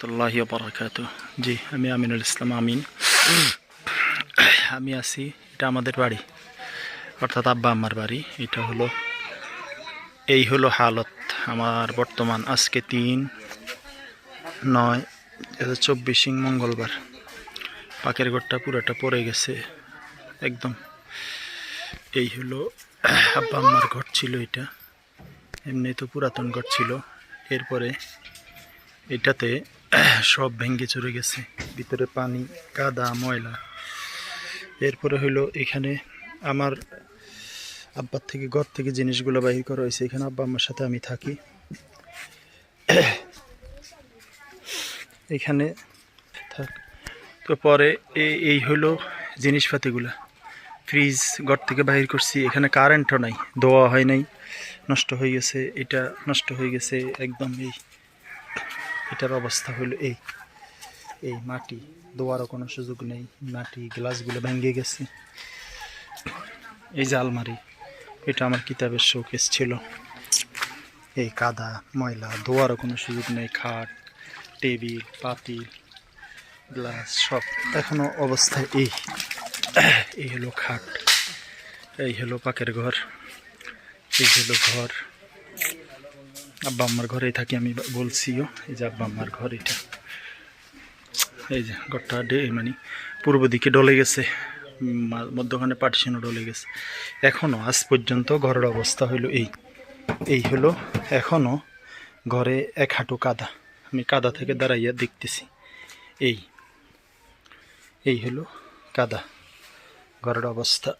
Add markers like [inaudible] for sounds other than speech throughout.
রহমতুল্লাহ বরাকাত জি, আমি আমিনুল ইসলাম, আমিন। আমি আছি, এটা আমাদের বাড়ি, অর্থাৎ আব্বা আমার বাড়ি, এটা হলো, এই হলো হালত। আমার বর্তমান আজকে তিন নয় দু হাজার চব্বিশ মঙ্গলবার। পাকের ঘরটা পুরোটা পড়ে গেছে, একদম। এই হলো আব্বা আম্মার ঘর ছিল এটা, এমনি তো পুরাতন ঘর ছিল। এরপরে এটাতে [clears throat] সব ভেঙে চড়ে গেছে। ভিতরে পানি, কাদা, ময়লা। এরপরে হইল এখানে আমার আব্বার থেকে ঘর থেকে জিনিসগুলো বাহির করা হয়েছে। এখানে আব্বা আম্মার সাথে আমি থাকি। এখানে থাক। তো পরে এই- হলো জিনিসপাতিগুলা। ফ্রিজ ঘর থেকে বাহির করছি। এখানে কারেন্টও নাই দোয়া হয় নাই, নষ্ট হয়ে গেছে। এটা নষ্ট হয়ে গেছে একদম এই এটার অবস্থা হলো এই। এই মাটি, দোয়ারও কোনো সুযোগ নেই। মাটি, গ্লাসগুলো ভেঙে গেছে। এই যে আলমারি, এটা আমার কিতাবের শোকেস ছিল। এই কাদা, ময়লা ধোয়ারও কোনো সুযোগ নেই। খাট, টেবিল, পাতিল, গ্লাস, সব। এখনও অবস্থায় এই। এই হলো খাট, এই হলো পাকের ঘর, এই হলো ঘর। আব্বা আম্মার ঘরেই থাকি আমি বলছিও, এই যে আব্বা আম্মার ঘর এটা। এই যে ঘরটা মানে পূর্ব দিকে ডলে গেছে মধ্যখানে পার্টিশনও ডলে গেছে। এখনও আজ পর্যন্ত ঘরের অবস্থা হলো এই। এই হলো এখনও ঘরে এক হাঁটু কাদা। আমি কাদা থেকে দাঁড়াইয়া দেখতেছি। এই। এই হলো কাদা। ঘরের অবস্থা।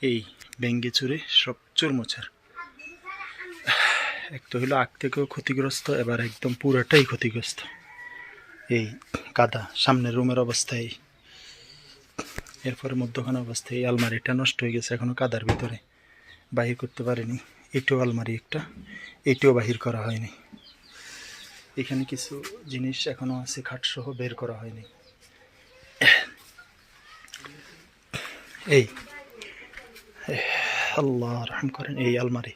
এই ভেঙ্গে চুরে সব চুরমোচার। এক তো হলো আগ থেকেও ক্ষতিগ্রস্ত, এবার একদম পুরাটাই ক্ষতিগ্রস্ত। এই কাদা, সামনের রুমের অবস্থা এই এরপরে মধ্যখানে অবস্থা এই আলমারিটা নষ্ট হয়ে গেছে এখনও কাদার ভিতরে। বাহির করতে পারিনি, এটাও আলমারি একটা, এটাও বাহির করা হয়নি। এখানে কিছু জিনিস এখনও আছে, খাটসহ বের করা হয়নি। এই, আল্লাহ রহম করেন, এই আলমারি।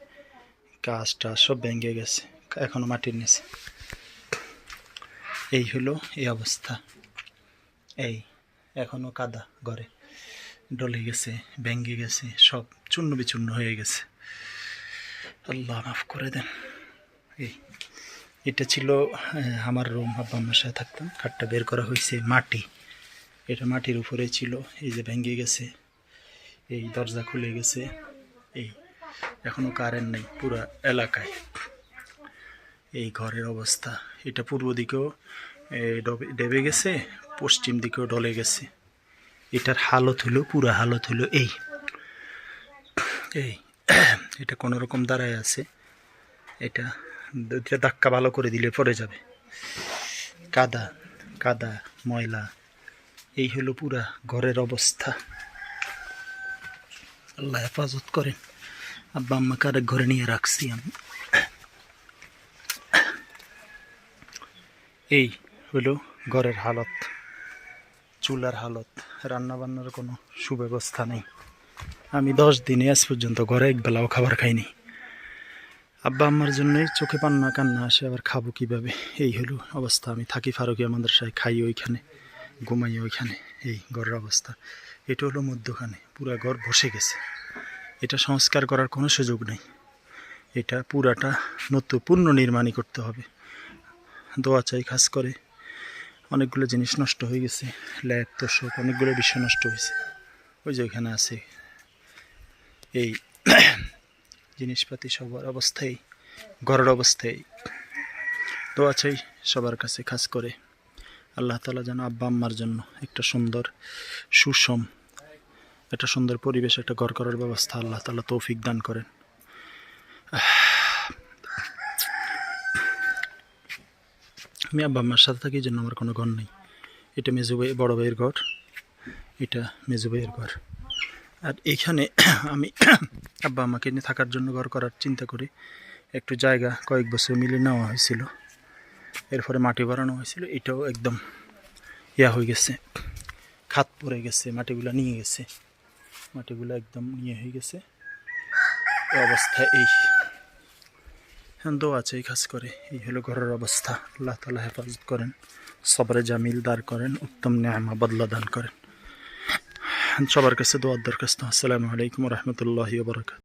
কাজটা সব ভেঙে গেছে, এখনও মাটির নিচে। এই হলো এই অবস্থা। এই এখনও কাদা ঘরে। ডলে গেছে, ভেঙে গেছে, সব চূর্ণ বিচূর্ণ হয়ে গেছে। আল্লাহ মাফ করে দেন। এই, এটা ছিল আমার রুম। আব্বা আমার সাথে থাকতাম। খাটটা বের করা হয়েছে মাটি। এটা মাটির উপরে ছিল। এই যে ভেঙে গেছে, এই দরজা খুলে গেছে। এই এখনও কারেন্ট নেই, পুরা এলাকায়। এই ঘরের অবস্থা। এটা পূর্ব দিকেও ডেবে গেছে, পশ্চিম দিকেও ডলে গেছে। এটার হালত হলো, পুরা হালত হলো এই। এই, এটা কোনো রকম দাঁড়ায় আছে। এটা, দুইটা ধাক্কা ভালো করে দিলে পড়ে যাবে। কাদা কাদা, ময়লা, এই হলো পুরা ঘরের অবস্থা। আল্লাহ হেফাজত করেন। আব্বা আম্মাকে আরেক ঘরে নিয়ে রাখছি আমি এই হলো ঘরের হালত চুলার হালত রান্না বান্নার কোনো সুব্যবস্থা নেই আমি দশ দিনে আজ পর্যন্ত ঘরে এক বেলাও খাবার খাইনি আব্বা আম্মার জন্যই চোখে পান্না কান্না আসে আবার খাব কীভাবে এই হলো অবস্থা আমি থাকি ফারুকি আমাদের মাদ্রাসায় খাই ওইখানে ঘুমাই ওইখানে এই ঘরের অবস্থা এটা হলো মধ্যখানে পুরা ঘর বসে গেছে এটা সংস্কার করার কোনো সুযোগ নেই। এটা পুরাটা নতুন পূর্ণ নির্মাণই করতে হবে। দোয়া চাই, খাস করে অনেকগুলো জিনিস নষ্ট হয়ে গেছে। ল্যাব, তোষক, অনেকগুলো বিষয় নষ্ট হয়েছে। ওই যে ওইখানে আছে। এই [clears throat] জিনিসপাতি সবার অবস্থায়, ঘরের অবস্থায়। দোয়া চাই সবার কাছে, খাস করে। আল্লাহ তালা যেন আব্বা আম্মার জন্য একটা সুন্দর, সুষম একটা সুন্দর পরিবেশ, একটা ঘর করার ব্যবস্থা আল্লাহ তালা তৌফিক দান করেন। আমি আব্বা আম্মার সাথে থাকি জন্য আমার কোনো ঘর নেই। এটা মেজু ভাই, বড় ভাইয়ের ঘর। এটা মেজু ভাইয়ের ঘর। আর এইখানে আমি আব্বা আমাকে নিয়ে থাকার জন্য ঘর করার চিন্তা করি। একটু জায়গা কয়েক বছর মিলে নেওয়া হয়েছিল। এরপরে মাটি বাড়ানো হয়েছিল। এটাও একদম ইয়া হয়ে গেছে, খাত পড়ে গেছে, মাটিগুলো নিয়ে গেছে। মাটিগুলো একদম নিয়ে হয়ে গেছে। অবস্থা এই। এখন আছে এই খাস করে। এই হলো ঘরের অবস্থা। আল্লাহ তালা হেফাজত করেন, সবরে জামিল দার করেন, উত্তম ন্যামা বদলা দান করেন। সবার কাছে দোয়ার দরখাস্ত। আসসালামু আলাইকুম রহমতুল্লাহ বরকাত